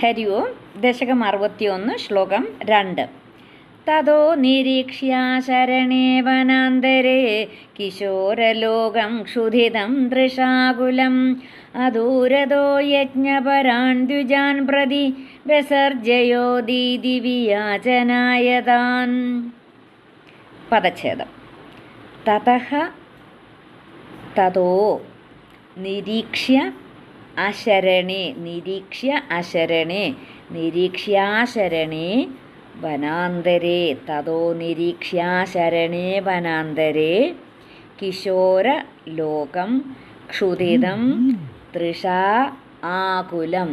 ഹരി ഓം ദശകം അറുപത്തിയൊന്ന് ശ്ലോകം രണ്ട്. തതോ നിരീക്ഷ്യ ശരണേ വനാന്തരേ കിശോരലോകം ക്ഷുധിതം ദൃശാകുലം അദൂരതോ യജ്ഞപരാൻ ദ്വിജാൻ പ്രതി വിസർജയോ ദീദിവിയാചനായതാൻ പദച്ഛേദം. തതഹ തതോ നിരീക്ഷ്യ അശരണേ നിരീക്ഷ്യ അശരണേ നിരീക്ഷ്യാശരണേ വനാന്തരേ തതോ നിരീക്ഷ്യാശരണേ വനാന്തരേ കിശോരലോകം ക്ഷുതിതം തൃഷാ ആകുലം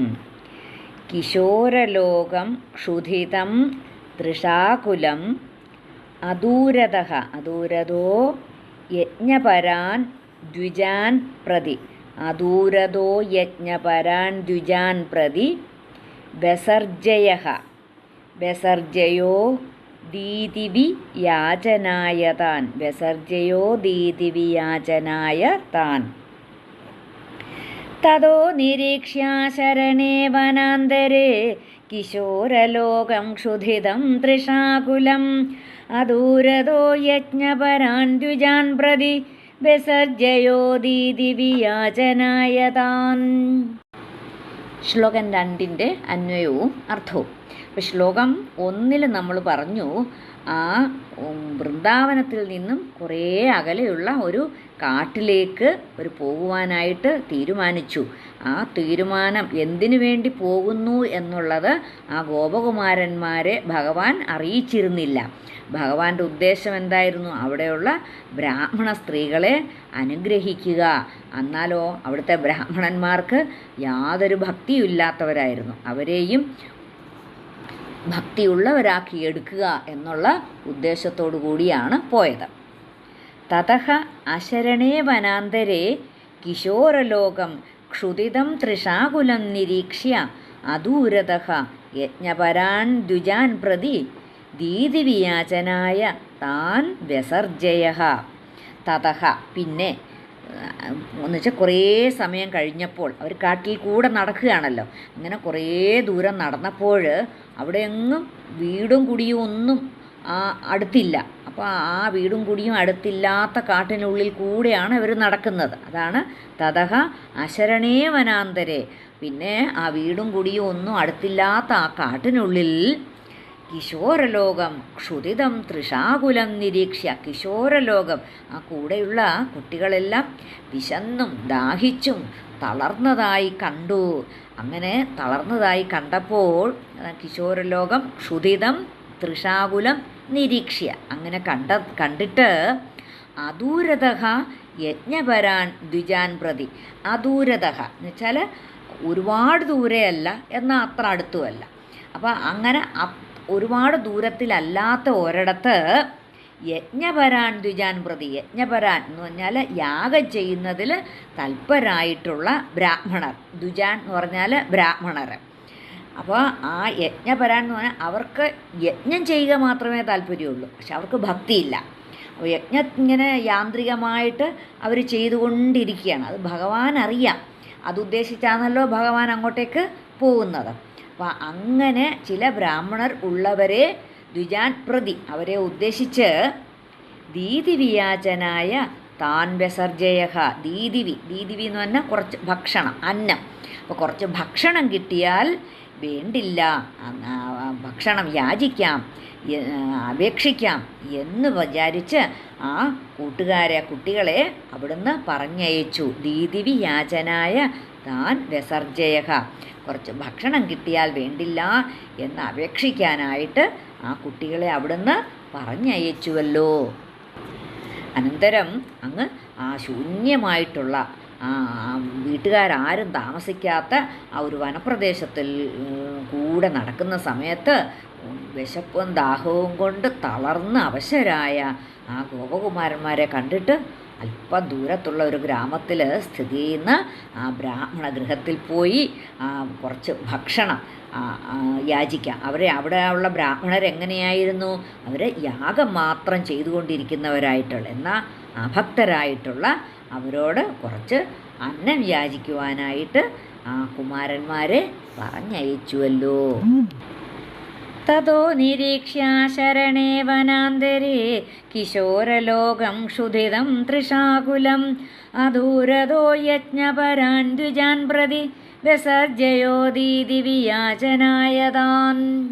കിശോരലോകം ക്ഷുതിതം തൃഷാകുലം അദൂരത അദൂരതോ യജ്ഞപരാൻ ദ്വിജാൻ പ്രതി. അദൂരതോ യജ്ഞപരാൻ ദ്വിജാൻ പ്രതി ബസർജയ ബസർജയോ ദീതിവി യാചനായ താൻ ബസർജയോ ദീതിവി യാചനായ താൻ തതോ നിരീക്ഷ്യാശരണേ വനാന്തരേ. കിശോരലോകം ക്ഷുധിതം തൃഷാകുലം. അദൂരതോ യജ്ഞപരാൻ ദ്വിജാൻ പ്രതി വിസർജയോദീതിവിയാചനായ താൻ ശ്ലോകം രണ്ടിന്റെ അന്വയവും അർത്ഥവും. അപ്പോൾ ശ്ലോകം ഒന്നിൽ നമ്മൾ പറഞ്ഞു ആ വൃന്ദാവനത്തിൽ നിന്നും കുറേ അകലെയുള്ള ഒരു കാട്ടിലേക്ക് ഒരു പോകുവാനായിട്ട് തീരുമാനിച്ചു. ആ തീരുമാനം എന്തിനു വേണ്ടി പോകുന്നു എന്നുള്ളത് ആ ഗോപകുമാരന്മാരെ ഭഗവാൻ അറിയിച്ചിരുന്നില്ല. ഭഗവാന്റെ ഉദ്ദേശം എന്തായിരുന്നു? അവിടെയുള്ള ബ്രാഹ്മണ സ്ത്രീകളെ അനുഗ്രഹിക്കുക. എന്നാലോ അവിടുത്തെ ബ്രാഹ്മണന്മാർക്ക് യാതൊരു ഭക്തിയും ഇല്ലാത്തവരായിരുന്നു അവരെയും ഭക്തിയുള്ളവരാക്കി എടുക്കുക എന്നുള്ള ഉദ്ദേശത്തോടു കൂടിയാണ് പോയത്. തതഹ അശരണേ വനാന്തരേ കിശോരലോകം ക്ഷുതിതം തൃഷാകുലം നിരീക്ഷ്യ അദൂരത യജ്ഞപരാൻ ദ്വിജാൻ പ്രതി ദീതിവിയാചനായ താൻ വ്യസർജയ. തതഹ പിന്നെ എന്ന് വെച്ചാൽ കുറേ സമയം കഴിഞ്ഞപ്പോൾ അവർ കാട്ടിൽ കൂടെ നടക്കുകയാണല്ലോ. അങ്ങനെ കുറേ ദൂരം നടന്നപ്പോൾ അവിടെ എങ്ങും വീടും കുടിയും ഒന്നും അടുത്തില്ല. അപ്പോൾ ആ വീടും കുടിയും അടുത്തില്ലാത്ത കാട്ടിനുള്ളിൽ കൂടെയാണ് ഇവർ നടക്കുന്നത്. അതാണ് തതഹ അശരണേ വനാന്തരെ. പിന്നെ ആ വീടും കുടിയും ഒന്നും അടുത്തില്ലാത്ത ആ കാട്ടിനുള്ളിൽ കിശോരലോകം ക്ഷുതിതം തൃഷാകുലം നിരീക്ഷ്യ. കിശോരലോകം ആ കൂടെയുള്ള കുട്ടികളെല്ലാം വിശന്നും ദാഹിച്ചും തളർന്നതായി കണ്ടു. അങ്ങനെ തളർന്നതായി കണ്ടപ്പോൾ കിശോരലോകം ക്ഷുതിതം തൃഷാകുലം നിരീക്ഷ്യ. അങ്ങനെ കണ്ട കണ്ടിട്ട് അദൂരത യജ്ഞപരാൻ ദ്വിജാൻ പ്രതി. അദൂരത എന്ന് വെച്ചാൽ ഒരുപാട് ദൂരെയല്ല എന്നാൽ അത്ര അടുത്തുമല്ല. അപ്പോൾ അങ്ങനെ ഒരുപാട് ദൂരത്തിലല്ലാത്ത ഒരിടത്ത് യജ്ഞപരാൻ ദ്വിജാൻ പ്രതി. യജ്ഞപരാൻ എന്ന് പറഞ്ഞാൽ യാഗം ചെയ്യുന്നതിൽ തൽപരായിട്ടുള്ള ബ്രാഹ്മണർ. ദ്വിജാൻ എന്ന് പറഞ്ഞാൽ ബ്രാഹ്മണർ. അപ്പോൾ ആ യജ്ഞപരാൻ എന്ന് പറഞ്ഞാൽ അവർക്ക് യജ്ഞം ചെയ്യുക മാത്രമേ താല്പര്യമുള്ളൂ പക്ഷെ അവർക്ക് ഭക്തിയില്ല. അപ്പോൾ യജ്ഞം ഇങ്ങനെ യാന്ത്രികമായിട്ട് അവർ ചെയ്തുകൊണ്ടിരിക്കുകയാണ്. അത് ഭഗവാൻ അറിയാം. അതുദ്ദേശിച്ചാണല്ലോ ഭഗവാൻ അങ്ങോട്ടേക്ക് പോകുന്നത്. അപ്പോൾ അങ്ങനെ ചില ബ്രാഹ്മണർ ഉള്ളവരെ ദ്വിജാൻ പ്രതി അവരെ ഉദ്ദേശിച്ച് ദീതിവിയാചനായ താൻ വിസർജയ ദീതിവി ദീദിവി എന്ന് പറഞ്ഞാൽ കുറച്ച് ഭക്ഷണം അന്നം. അപ്പോൾ കുറച്ച് ഭക്ഷണം കിട്ടിയാൽ വേണ്ടില്ല ഭക്ഷണം യാചിക്കാം അപേക്ഷിക്കാം എന്ന് വിചാരിച്ച് ആ കൂട്ടുകാരെ കുട്ടികളെ അവിടുന്ന് പറഞ്ഞയച്ചു. ദീതിവി യാചനായ താൻ വിസർജയ കുറച്ച് ഭക്ഷണം കിട്ടിയാൽ വേണ്ടില്ല എന്ന് അപേക്ഷിക്കാനായിട്ട് ആ കുട്ടികളെ അവിടുന്ന് പറഞ്ഞയച്ചുവല്ലോ. അനന്തരം അങ്ങ് ആ ശൂന്യമായിട്ടുള്ള ആ വീട്ടുകാരാരും താമസിക്കാത്ത ആ ഒരു വനപ്രദേശത്തിൽ കൂടെ നടക്കുന്ന സമയത്ത് വിശപ്പും ദാഹവും കൊണ്ട് തളർന്ന് അവശരായ ആ ഗോപകുമാരന്മാരെ കണ്ടിട്ട് അല്പം ദൂരത്തുള്ള ഒരു ഗ്രാമത്തിൽ സ്ഥിതി ചെയ്യുന്ന ആ ബ്രാഹ്മണ ഗൃഹത്തിൽ പോയി കുറച്ച് ഭക്ഷണം യാചിക്കാം. അവരെ അവിടെ ഉള്ള ബ്രാഹ്മണർ എങ്ങനെയായിരുന്നു? അവർ യാഗം മാത്രം ചെയ്തുകൊണ്ടിരിക്കുന്നവരായിട്ടുള്ള എന്നാൽ അഭക്തരായിട്ടുള്ള അവരോട് കുറച്ച് അന്നം യാചിക്കുവാനായിട്ട് ആ കുമാരന്മാരെ പറഞ്ഞയച്ചുവല്ലോ. തതോ നിരീക്ഷ്യ ശരണേ വനാന്തരേ. കിശോരലോകം ക്ഷുധിതം തൃഷാകുലം. അദൂരതോ യജ്ഞപരാൻ ദ്വിജാൻ പ്രതി. വിസർജയോദീതി വിയാചനായതാൻ